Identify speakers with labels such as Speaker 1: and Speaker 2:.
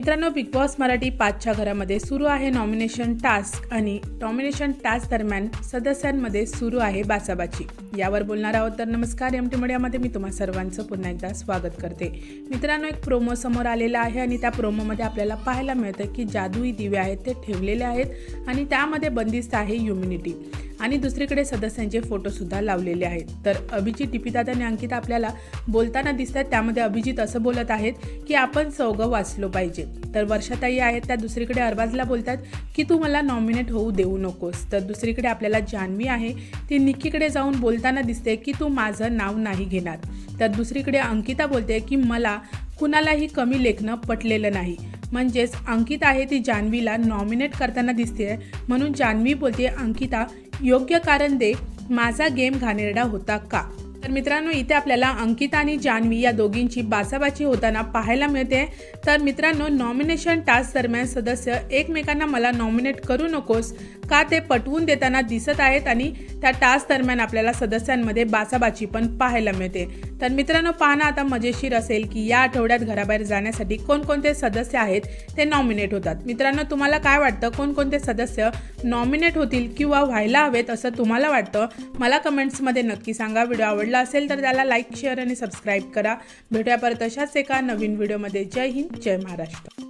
Speaker 1: मित्रांनो big boss Marathi पाचच्या घरामध्ये सुरू आहे नॉमिनेशन टास्क आणि नॉमिनेशन टास्क दरम्यान सदस्यांमध्ये सुरू आहे बाचाबाची यावर बोलणार आहोत तर नमस्कार एम टी मीडियामध्ये मी तुम्हा सर्वांचं पुन्हा एकदा स्वागत करते. मित्रांनो एक प्रोमो समोर आलेला आहे आणि त्या प्रोमोमध्ये आपल्याला पाहायला मिळतं की जादुई दिवे आहेत ते ठेवलेले आहेत आणि त्यामध्ये बंदिस्त आहे ह्युमिनिटी आणि दुसरीकडे सदस्यांचे फोटोसुद्धा लावलेले आहेत. तर अभिजित दीपिदादा आणि अंकिता आपल्याला बोलताना दिसतात त्यामध्ये अभिजित असं बोलत आहेत की आपण चौघं वाचलो पाहिजे. तर वर्षाताई आहेत त्या दुसरीकडे अरबाजला बोलतात की तू मला नॉमिनेट होऊ देऊ नकोस. तर दुसरीकडे आपल्याला जान्हवी आहे. ती निक्कीकडे जाऊन बोलताना दिसते की तू माझं नाव नाही घेणार. तर दुसरीकडे अंकिता बोलते की मला कुणालाही कमी लेखणं पटलेलं नाही. म्हणजेच अंकिता आहे ती जान्हवीला नॉमिनेट करताना दिसते आहे. म्हणून जान्हवी बोलते अंकिता योग्य कारण दे माझा गेम घाणेरडा होता का? तर मित्रांनो इथे आपल्याला अंकिता आणि जान्हवी या दोघींची बाचाबाची होताना पाहायला मिळते. तर मित्रांनो नॉमिनेशन टास्क दरम्यान सदस्य एकमेकांना मला नॉमिनेट करू नकोस का ते पटवून देताना दिसत आहेत आणि त्या टास्क दरम्यान आपल्याला सदस्यांमध्ये बाचाबाची पण पाहायला मिळते. तर मित्रांनो पाहणं आता मजेशीर असेल की या आठवड्यात घराबाहेर जाण्यासाठी कोणकोणते सदस्य आहेत ते नॉमिनेट होतात. मित्रांनो तुम्हाला काय वाटतं? कोणकोणते सदस्य नॉमिनेट होतील किंवा व्हायला हवेत असं तुम्हाला वाटतं मला कमेंट्समध्ये नक्की सांगा. व्हिडिओ आवडला असेल तर त्याला लाईक शेअर आणि सबस्क्राईब करा. भेटूया परत अशाच एका नवीन व्हिडिओमध्ये जय हिंद जय महाराष्ट्र.